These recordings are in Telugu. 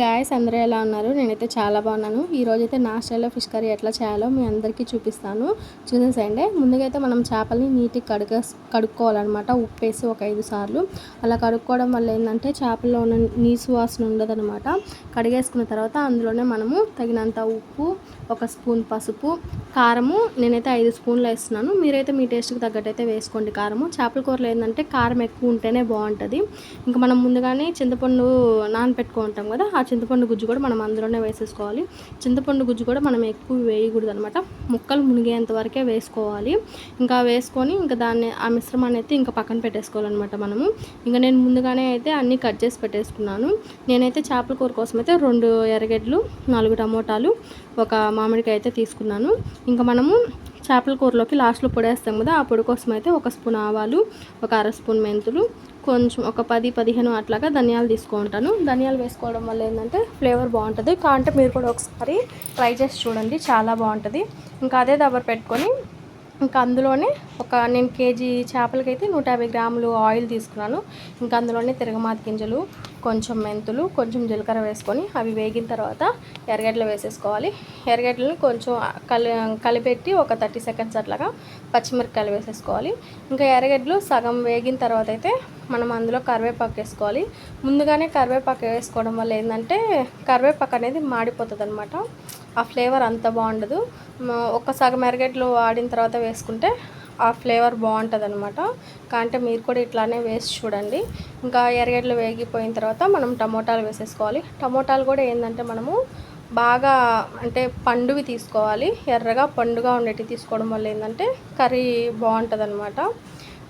గాయస్ అందరూ ఎలా ఉన్నారు? నేనైతే చాలా బాగున్నాను. ఈరోజు అయితే నా స్టైల్లో ఫిష్ కర్రీ ఎట్లా చేయాలో మీ అందరికీ చూపిస్తాను. చూసేసేయండి ముందుగా అయితే మనం చేపల్ని నీట్గా కడుగ కడుక్కోవాలన్నమాట. ఉప్పు వేసి ఒక ఐదు సార్లు. అలా కడుక్కోవడం వల్ల ఏంటంటే చేపల్లో ఉన్న నీసు వాసన ఉండదనమాట కడిగేసుకున్న తర్వాత అందులోనే మనము తగినంత ఉప్పు ఒక స్పూన్ పసుపు కారము నేనైతే ఐదు స్పూన్లు వేస్తున్నాను. మీరైతే మీ టేస్ట్కి తగ్గట్టయితే వేసుకోండి కారము. చేపల కూరలో ఏంటంటే కారం ఎక్కువ ఉంటేనే బాగుంటుంది. ఇంకా మనం ముందుగానే చింతపండు నానపెట్టుకుంటాం కదా ఆ చింతపండు గుజ్జు కూడా మనం అందులోనే వేసేసుకోవాలి. చింతపండు గుజ్జు కూడా మనం ఎక్కువ వేయకూడదు అనమాట ముక్కలు మునిగేంత వరకే వేసుకోవాలి. ఇంకా వేసుకొని ఇంకా దాన్ని ఆ మిశ్రమాన్ని అయితే ఇంకా పక్కన పెట్టేసుకోవాలన్నమాట మనము. ఇంకా నేను ముందుగానే అయితే అన్నీ కట్ చేసి పెట్టేసుకున్నాను. నేనైతే చేపల కూర కోసం అయితే రెండు ఎర్రగడ్డలు నాలుగు టమోటాలు ఒక మామిడికాయ అయితే తీసుకున్నాను. ఇంకా మనము చేపల కూరలోకి లాస్ట్లో పొడేస్తాం కదా ఆ పొడి కోసం అయితే ఒక స్పూన్ ఆవాలు ఒక అర స్పూన్ మెంతులు కొంచెం ఒక పది పదిహేను అట్లాగా ధనియాలు తీసుకుంటాను. ధనియాలు వేసుకోవడం వల్ల ఏంటంటే ఫ్లేవర్ బాగుంటుంది. కాంటే మీరు కూడా ఒకసారి ట్రై చేసి చూడండి చాలా బాగుంటుంది. ఇంకా అదే దబర్ పెట్టుకొని ఇంకా అందులోనే ఒక నేను కేజీ చేపలకైతే నూట యాభై గ్రాములు ఆయిల్ తీసుకున్నాను. ఇంకా అందులోనే తిరగమాత గింజలు కొంచెం మెంతులు కొంచెం జీలకర్ర వేసుకొని అవి వేగిన తర్వాత ఎర్రగడ్డలు వేసేసుకోవాలి. ఎర్రగడ్డలను కొంచెం కలి కలిపెట్టి ఒక థర్టీ సెకండ్స్ అట్లాగా పచ్చిమిరపకాయలు వేసేసుకోవాలి. ఇంకా ఎర్రగడ్డలు సగం వేగిన తర్వాత అయితే మనం అందులో కరివేపాకు వేసుకోవాలి. ముందుగానే కరివేపాకు వేసుకోవడం వల్ల ఏంటంటే కరివేపాకు అనేది మాడిపోతుంది అనమాట ఆ ఫ్లేవర్ అంత బాగుండదు. ఒక సగం ఎరగడ్లు ఆడిన తర్వాత వేసుకుంటే ఆ ఫ్లేవర్ బాగుంటుంది అనమాట కాంటే మీరు కూడా ఇట్లానే వేసి చూడండి. ఇంకా ఎరగడ్లు వేగిపోయిన తర్వాత మనం టమోటాలు వేసేసుకోవాలి. టమోటాలు కూడా ఏంటంటే మనము బాగా అంటే పండువి తీసుకోవాలి. ఎర్రగా పండుగా ఉండేటివి తీసుకోవడం వల్ల ఏంటంటే కర్రీ బాగుంటుంది అనమాట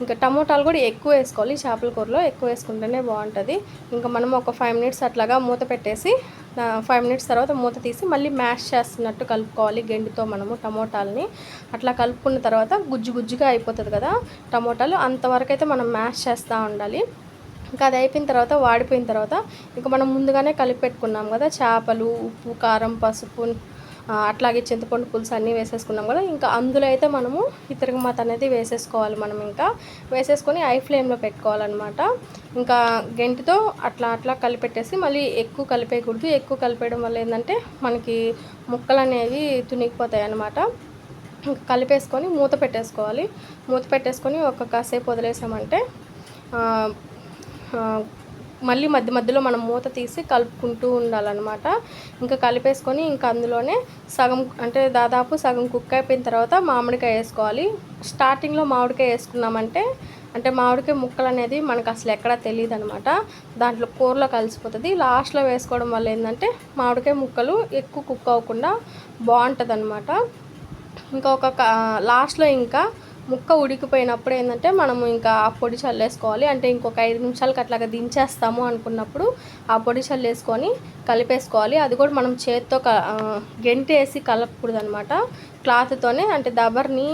ఇంకా టమోటాలు కూడా ఎక్కువ వేసుకోవాలి. చేపల కూరలో ఎక్కువ వేసుకుంటేనే బాగుంటుంది. ఇంకా మనం ఒక ఫైవ్ మినిట్స్ అట్లాగా మూత పెట్టేసి ఫైవ్ మినిట్స్ తర్వాత మూత తీసి మళ్ళీ మ్యాష్ చేస్తున్నట్టు కలుపుకోవాలి. గెండితో మనము టమోటాలని. అట్లా కలుపుకున్న తర్వాత గుజ్జు గుజ్జుగా అయిపోతుంది కదా టమోటాలు అంతవరకు అయితే మనం మ్యాష్ చేస్తూ ఉండాలి. ఇంకా అది అయిపోయిన తర్వాత వాడిపోయిన తర్వాత ఇంకా మనం ముందుగానే కలిపి పెట్టుకున్నాం కదా చేపలు ఉప్పు కారం పసుపు అట్లాగే చింతపండు పులుసు అన్నీ వేసేసుకున్నాం కదా. ఇంకా అందులో అయితే మనము ఈ తిరగమాత అనేది వేసేసుకోవాలి మనం ఇంకా. వేసేసుకొని ఐ ఫ్లేమ్లో పెట్టుకోవాలన్నమాట. ఇంకా గెంటితో అట్లా అట్లా కలిపెట్టేసి మళ్ళీ ఎక్కువ కలిపేయకూడదు. ఎక్కువ కలిపేయడం వల్ల ఏంటంటే మనకి ముక్కలు అనేవి తునిగిపోతాయి అన్నమాట. కలిపేసుకొని మూత పెట్టేసుకోవాలి. మూత పెట్టేసుకొని ఒక కాసేపు వదిలేసామంటే మళ్ళీ మధ్య మధ్యలో మనం మూత తీసి కలుపుకుంటూ ఉండాలన్నమాట. ఇంకా కలిపేసుకొని ఇంకా అందులోనే సగం అంటే దాదాపు సగం కుక్ అయిపోయిన తర్వాత మామిడికాయ వేసుకోవాలి. స్టార్టింగ్లో మామిడికాయ వేసుకున్నామంటే అంటే మామిడికాయ ముక్కలు అనేది మనకు అసలు ఎక్కడా తెలియదు అనమాట దాంట్లో కూరలో కలిసిపోతుంది. లాస్ట్లో వేసుకోవడం వల్ల ఏంటంటే మామిడికాయ ముక్కలు ఎక్కువ కుక్ అవ్వకుండా బాగుంటుంది అనమాట ఇంకా ఒక లాస్ట్లో ఇంకా ముక్క ఉడికిపోయినప్పుడు ఏంటంటే మనము ఇంకా ఆ పొడి చల్లేసుకోవాలి. అంటే ఇంకొక ఐదు నిమిషాలకి అట్లాగా దించేస్తాము అనుకున్నప్పుడు ఆ పొడి చల్లేసుకొని కలిపేసుకోవాలి. అది కూడా మనం చేత్తో గెంటి వేసి కలపకూడదు అనమాట క్లాత్తోనే అంటే దబర్ని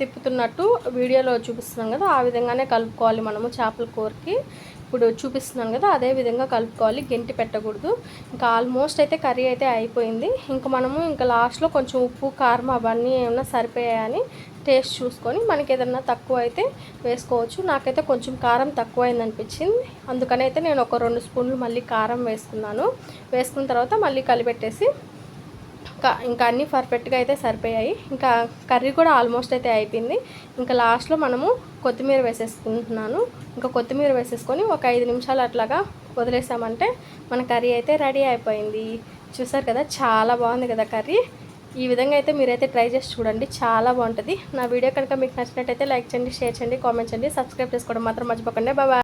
తిప్పుతున్నట్టు వీడియోలో చూపిస్తున్నాం కదా ఆ విధంగానే కలుపుకోవాలి మనము చేపల కూరకి. ఇప్పుడు చూపిస్తున్నాను కదా అదే విధంగా కలుపుకోవాలి గెంటి పెట్టకూడదు. ఇంకా ఆల్మోస్ట్ అయితే కర్రీ అయితే అయిపోయింది. ఇంకా మనము ఇంకా లాస్ట్లో కొంచెం ఉప్పు కారం అవన్నీ ఏమైనా సరిపోయాయని టేస్ట్ చూసుకొని మనకి ఏదన్నా తక్కువ అయితే వేసుకోవచ్చు. నాకైతే కొంచెం కారం తక్కువైంది అనిపించింది అందుకని అయితే నేను ఒక రెండు స్పూన్లు మళ్ళీ కారం వేసుకున్నాను. వేసుకున్న తర్వాత మళ్ళీ కలిపెట్టేసి ఇంకా ఇంకా అన్నీ పర్ఫెక్ట్గా అయితే సరిపోయాయి. ఇంకా కర్రీ కూడా ఆల్మోస్ట్ అయితే అయిపోయింది. ఇంకా లాస్ట్లో మనము కొత్తిమీర వేసేసుకుంటున్నాను. ఇంకా కొత్తిమీర వేసేసుకొని ఒక ఐదు నిమిషాలు అట్లాగా వదిలేసామంటే మన కర్రీ అయితే రెడీ అయిపోయింది. చూసారు కదా చాలా బాగుంది కదా కర్రీ. ఈ విధంగా అయితే మీరైతే ట్రై చేసి చూడండి. చాలా బాగుంటుంది. నా వీడియో కనుక మీకు నచ్చినట్టయితే లైక్ చేయండి షేర్ చేయండి కామెంట్ చేయండి సబ్స్క్రైబ్ చేసుకోవడం మాత్రం మర్చిపోకండి. బాబా